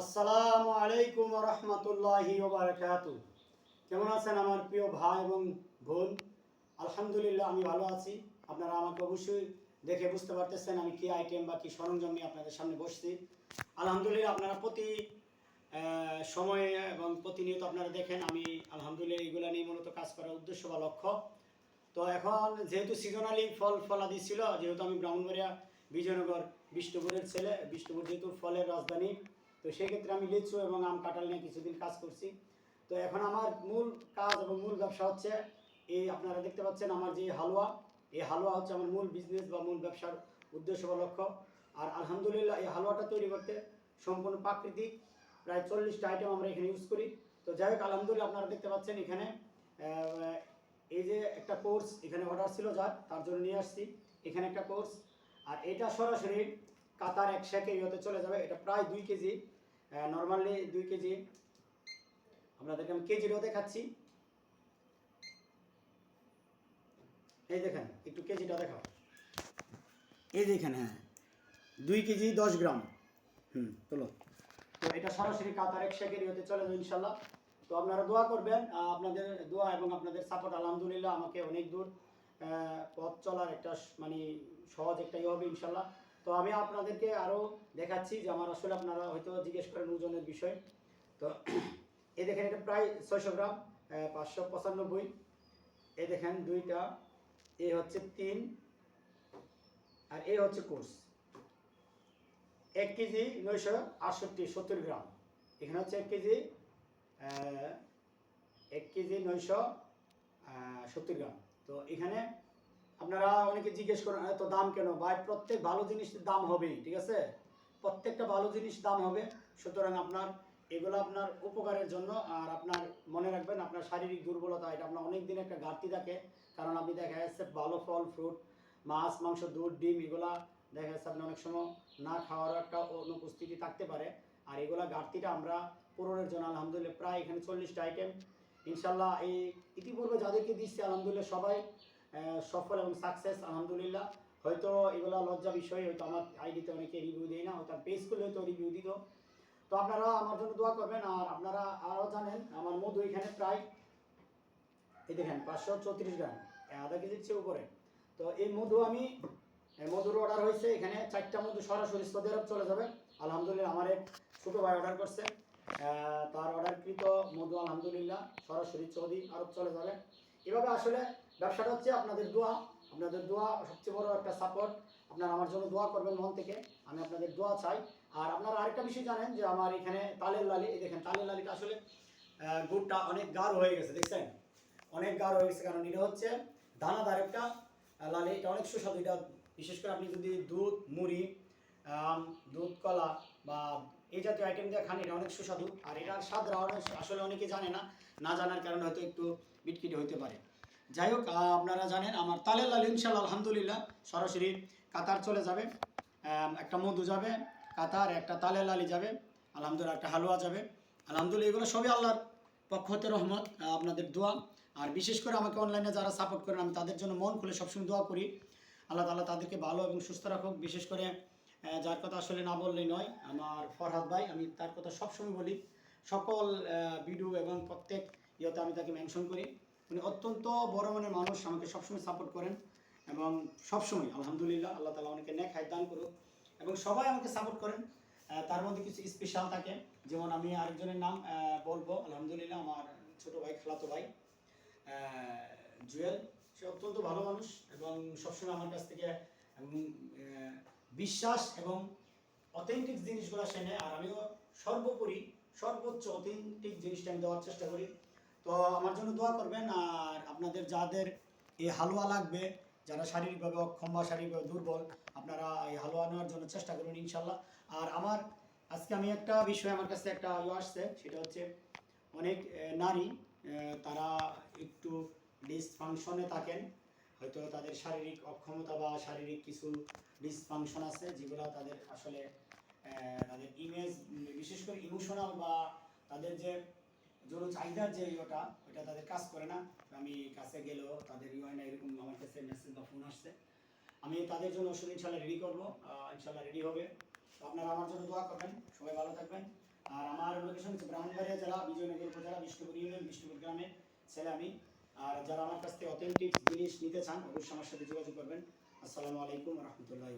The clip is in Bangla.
আসসালামু আলাইকুম রহমতুল্লাহি ওবারাকাতু কেমন আছেন আমার প্রিয় ভাই এবং বোন? আলহামদুলিল্লাহ, আমি ভালো আছি। আপনারা আমাকে অবশ্যই দেখে বুঝতে পারতেছেন আমি কি আইটেম বা কি সরঞ্জাম নিয়ে আপনাদের সামনে বসছি। আলহামদুলিল্লাহ, আপনারা প্রতি সময়ে এবং প্রতিনিয়ত আপনারা দেখেন, আমি আলহামদুলিল্লাহ এইগুলো নিয়ে মূলত কাজ করার উদ্দেশ্য বা লক্ষ্য। তো এখন যেহেতু সিজনালি ফল ফলাদি ছিল, যেহেতু আমি ব্রাহ্মণবাড়িয়া বিজয়নগর বিষ্ণুপুরের ছেলে, বিষ্ণুপুর যেহেতু ফলের রাজধানী তো সেক্ষেত্রে আমি লিচু এবং আম কাঁঠাল নিয়ে কিছুদিন কাজ করছি। তো এখন আমার মূল কাজ এবং মূল ব্যবসা হচ্ছে এই আপনারা দেখতে পাচ্ছেন আমার যে হালুয়া, এই হালুয়া হচ্ছে আমার মূল বিজনেস বা মূল ব্যবসার উদ্দেশ্য বা লক্ষ্য। আর আলহামদুলিল্লাহ এই হালুয়াটা তৈরি করতে সম্পূর্ণ প্রাকৃতিক প্রায় চল্লিশটা আইটেম আমরা এখানে ইউজ করি। তো যাই হোক, আলহামদুলিল্লাহ আপনারা দেখতে পাচ্ছেন এখানে এই যে একটা কোর্স এখানে অর্ডার ছিল যার, তার জন্য নিয়ে আসছি। এখানে একটা কোর্স আর এটা সরাসরি কাতার এক শেখে ইয়েতে চলে যাবে। এটা প্রায় দুই কেজি নর্মালি দুই কেজি। আপনাদেরকে আমি কেজিরও দেখাচ্ছি। এই দেখেন, একটু কেজিটা দেখাও। এই দেখেন হ্যাঁ দুই কেজি দশ গ্রাম। হুম চলো তো এটা সরাসরি কাতার এক শেখের ইয়েতে চলে যাবে ইনশাল্লাহ তো আপনারা দোয়া করবেন আপনাদের দোয়া এবং আপনাদের সাপোর্ট আলহামদুলিল্লাহ আমাকে অনেক দূর পথ চলার একটা মানে সহজ একটা ইয়ে হবে ইনশাল্লাহ তো আমি আপনাদেরকে আরও দেখাচ্ছি যে আমার আসলে আপনারা হয়তো জিজ্ঞেস করেন ওজনের বিষয়। তো এই দেখেন, এটা প্রায় ছয়শো গ্রাম পাঁচশো পঁচানব্বই। এই দেখেন, দুইটা, এ হচ্ছে তিন, আর এ হচ্ছে কোর্স। এক কেজি নয়শো আটষট্টি, সত্তর গ্রাম। এখানে হচ্ছে এক কেজি এক কেজি নয়শো সত্তর গ্রাম। তো এখানে আপনারা অনেকে জিজ্ঞেস করেন, এত দাম কেন? ভাই, প্রত্যেক ভালো জিনিসের দাম হবেই ঠিক আছে? প্রত্যেকটা ভালো জিনিস দাম হবে। সুতরাং আপনার, এগুলো আপনার উপকারের জন্য। আর আপনার মনে রাখবেন, আপনার শারীরিক দুর্বলতা, এটা আপনার অনেক দিন একটা ঘাটতি থাকে। কারণ আপনি দেখা যাচ্ছে ভালো ফল ফ্রুট মাছ, মাংস, দুধ, ডিম, এগুলা দেখা যাচ্ছে আপনি অনেক সময় না খাওয়ার একটা অনুপস্থিতি থাকতে পারে। আর এগুলা ঘাটতিটা আমরা পূরণের জন্য আলহামদুলিল্লাহ প্রায় এখানে চল্লিশটা আইটেম ইনশাল্লাহ এই ইতিপূর্বে যাদেরকে দিচ্ছি, আলহামদুলিল্লাহ সবাই সফল এবং সাকসেস আলহামদুলিল্লাহ। হয়তো এগুলো লজ্জা বিষয়, হয়তো আমার আইডিতে অনেকে রিভিউ দেয় না, হয়তো পেজ করলে হয়তো রিভিউ দিত। তো আপনারা আমার জন্য দোয়া করবেন, আর আপনারা আরও জানেন, আমার মধু এখানে প্রায়, এই দেখেন, পাঁচশো চৌত্রিশ গ্রাম আধা কেজির চেয়ে উপরে। তো এই মধু আমি মধুর অর্ডার হয়েছে, এখানে চারটা মধু সরাসরি সৌদি আরব চলে যাবে। আলহামদুলিল্লাহ, আমার এক ছোটো ভাই অর্ডার করছে। তার অর্ডারকৃত মধু, আলহামদুলিল্লাহ, সরাসরি সৌদি আরব চলে যাবে। এভাবে আসলে ব্যবসাটা হচ্ছে আপনাদের দোয়া আপনাদের দোয়া সবচেয়ে বড় একটা সাপোর্ট আপনারা আমার জন্য দোয়া করবেন মন থেকে আমি আপনাদের দোয়া চাই। আর আপনারা আরেকটা বিষয় জানেন যে আমার এখানে তালের লালি এই দেখেন তালের লালিটা আসলে গুড়টা অনেক গাঢ় হয়ে গেছে দেখছেন? অনেক গাঢ় হয়ে গেছে কারণ এটা হচ্ছে দানাদার একটা লালি। এটা অনেক সুস্বাদু। এটা বিশেষ করে আপনি যদি দুধ মুড়ি আম, দুধ কলা বা এই জাতীয় আইটেম দিয়ে খান এটা অনেক সুস্বাদু। আর এটার স্বাদ আসলে অনেকে জানে না না জানার কারণে হয়তো একটু বিটকিটি হতে পারে। যাই হোক আপনারা জানেন আমার তালের লাল ইনশাল্লাহ আলহামদুলিল্লাহ, সরাসরি কাতার চলে যাবে। একটা মধু যাবে, কাতার, একটা তালের লালি যাবে, আলহামদুলিল্লাহ, একটা হালুয়া যাবে। আলহামদুলিল্লাহ, এগুলো সবই আল্লাহর পক্ষ হতে রহমত আপনাদের দোয়া। আর বিশেষ করে আমাকে অনলাইনে যারা সাপোর্ট করেন, আমি তাদের জন্য মন খুলে সবসময় দোয়া করি। আল্লাহ তাআলা তাদেরকে ভালো এবং সুস্থ রাখুক। বিশেষ করে যার কথা আসলে না বললেই নয়, আমার ফরহাদ ভাই, আমি তার কথা সবসময় বলি, সকল ভিডিও এবং প্রত্যেক ইয়েতে আমি তাকে মেনশন করি। উনি অত্যন্ত বড় মনের মানুষ, আমাকে সবসময় সাপোর্ট করেন এবং সবসময়, আলহামদুলিল্লাহ, আল্লাহ তালা অনেকে নেক হায় দান করুক এবং সবাই আমাকে সাপোর্ট করেন। তার মধ্যে কিছু স্পেশাল থাকে, যেমন আমি আরেকজনের নাম বলব, আলহামদুলিল্লাহ, আমার ছোট ভাই, খালাতো ভাই জুয়েল, সে অত্যন্ত ভালো মানুষ এবং সবসময় আমার কাছ থেকে বিশ্বাস এবং অথেন্টিক জিনিসগুলো সে নেয়। আর আমিও সর্বোপরি, সর্বোচ্চ অথেন্টিক জিনিসটা আমি দেওয়ার চেষ্টা করি। তো আমার জন্য দোয়া করবেন আর আপনাদের যাদের এই হালুয়া লাগবে, যারা শারীরিকভাবে অক্ষম বা শারীরিকভাবে দুর্বল, আপনারা এই হালুয়া নেওয়ার জন্য চেষ্টা করুন ইনশাল্লাহ। আর আমার আজকে আমি একটা বিষয় আমার কাছে একটা ইয়ে আসছে, সেটা হচ্ছে অনেক নারী তারা একটু ডিসফাংশনে থাকেন, হয়তো তাদের শারীরিক অক্ষমতা বা শারীরিক কিছু ডিসফাংশন আছে, যেগুলো তাদের আসলে তাদের ইমেজ বিশেষ করে ইমোশনাল বা তাদের যে জোর চাহিদার যে ইয়েটা ওটা তাদের কাজ করে না। আমি কাছে গেলেও তাদের ইয়ে হয় না, এরকম আমার কাছে মেসেজ বা ফোন আসছে। আমি তাদের জন্য ওষুধ ইনশাল্লাহ রেডি করব। ইনশাল্লাহ রেডি হবে। তো আপনারা আমার জন্য দোয়া করবেন, সবাই ভালো থাকবেন। আর আমার লোকেশন হচ্ছে ব্রাহ্মণবাড়িয়া জেলা, বিজয়নগর উপজেলা, বিষ্ণুপুর ইউনিয়ন বিষ্ণুপুর গ্রামে ছেলে আমি। আর যারা আমার কাছ থেকে অথেন্টিক জিনিস নিতে চান, অবশ্যই আমার সাথে যোগাযোগ করবেন। আসসালামু আলাইকুম রহমতুল্লাহ